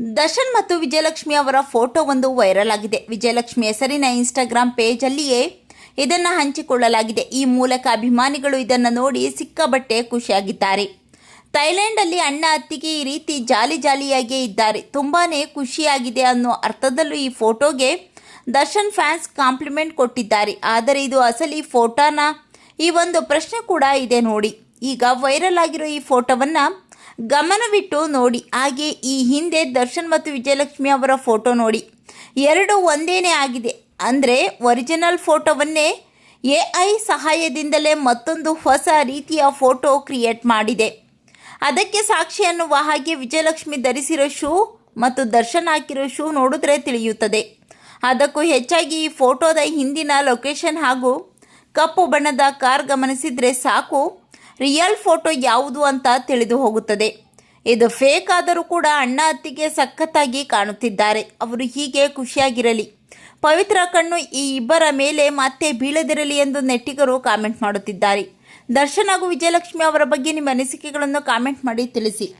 ದರ್ಶನ್ ಮತ್ತು ವಿಜಯಲಕ್ಷ್ಮಿ ಅವರ ಫೋಟೋ ಒಂದು ವೈರಲ್ ಆಗಿದೆ. ವಿಜಯಲಕ್ಷ್ಮಿ ಹೆಸರಿನ ಇನ್ಸ್ಟಾಗ್ರಾಮ್ ಪೇಜಲ್ಲಿಯೇ ಇದನ್ನು ಹಂಚಿಕೊಳ್ಳಲಾಗಿದೆ. ಈ ಮೂಲಕ ಅಭಿಮಾನಿಗಳು ಇದನ್ನು ನೋಡಿ ಸಿಕ್ಕಾಬಟ್ಟೆ ಖುಷಿಯಾಗಿದ್ದಾರೆ. ಥೈಲ್ಯಾಂಡಲ್ಲಿ ಅಣ್ಣ ಅತ್ತಿಗೆ ಈ ರೀತಿ ಜಾಲಿ ಜಾಲಿಯಾಗಿಯೇ ಇದ್ದಾರೆ. ತುಂಬಾನೇ ಖುಷಿಯಾಗಿದೆ ಅನ್ನೋ ಅರ್ಥದಲ್ಲೂ ಈ ಫೋಟೋಗೆ ದರ್ಶನ್ ಫ್ಯಾನ್ಸ್ ಕಾಂಪ್ಲಿಮೆಂಟ್ ಕೊಟ್ಟಿದ್ದಾರೆ. ಆದರೆ ಇದು ಅಸಲಿ ಫೋಟೋನ? ಈ ಒಂದು ಪ್ರಶ್ನೆ ಕೂಡ ಇದೆ ನೋಡಿ. ಈಗ ವೈರಲ್ ಆಗಿರೋ ಈ ಫೋಟೋವನ್ನು ಗಮನವಿಟ್ಟು ನೋಡಿ, ಹಾಗೆ ಈ ಹಿಂದೆ ದರ್ಶನ್ ಮತ್ತು ವಿಜಯಲಕ್ಷ್ಮಿ ಅವರ ಫೋಟೋ ನೋಡಿ. ಎರಡು ಒಂದೇನೇ ಆಗಿದೆ. ಅಂದರೆ ಒರಿಜಿನಲ್ ಫೋಟೋವನ್ನೇ ಎ ಐ ಸಹಾಯದಿಂದಲೇ ಮತ್ತೊಂದು ಹೊಸ ರೀತಿಯ ಫೋಟೋ ಕ್ರಿಯೇಟ್ ಮಾಡಿದೆ. ಅದಕ್ಕೆ ಸಾಕ್ಷಿ ಅನ್ನುವ ಹಾಗೆ ವಿಜಯಲಕ್ಷ್ಮಿ ಧರಿಸಿರೋ ಶೂ ಮತ್ತು ದರ್ಶನ್ ಹಾಕಿರೋ ಶೂ ನೋಡಿದ್ರೆ ತಿಳಿಯುತ್ತದೆ. ಅದಕ್ಕೂ ಹೆಚ್ಚಾಗಿ ಈ ಫೋಟೋದ ಹಿಂದಿನ ಲೊಕೇಶನ್ ಹಾಗೂ ಕಪ್ಪು ಬಣ್ಣದ ಕಾರ್ ಗಮನಿಸಿದರೆ ಸಾಕು. ರಿಯಲ್ ಫೋಟೋ ಯಾವುದು ಅಂತ ತಿಳಿದು ಹೋಗುತ್ತದೆ. ಇದು ಫೇಕ್ ಆದರೂ ಕೂಡ ಅಣ್ಣ ಅತ್ತಿಗೆ ಸಖತ್ತಾಗಿ ಕಾಣುತ್ತಿದ್ದಾರೆ. ಅವರು ಹೀಗೆ ಖುಷಿಯಾಗಿರಲಿ. ಪವಿತ್ರ ಕಣ್ಣು ಈ ಇಬ್ಬರ ಮೇಲೆ ಮತ್ತೆ ಬೀಳದಿರಲಿ ಎಂದು ನೆಟ್ಟಿಗರು ಕಾಮೆಂಟ್ ಮಾಡುತ್ತಿದ್ದಾರೆ. ದರ್ಶನ್ ಹಾಗೂ ವಿಜಯಲಕ್ಷ್ಮಿ ಅವರ ಬಗ್ಗೆ ನಿಮ್ಮ ಅನಿಸಿಕೆಗಳನ್ನು ಕಾಮೆಂಟ್ ಮಾಡಿ ತಿಳಿಸಿ.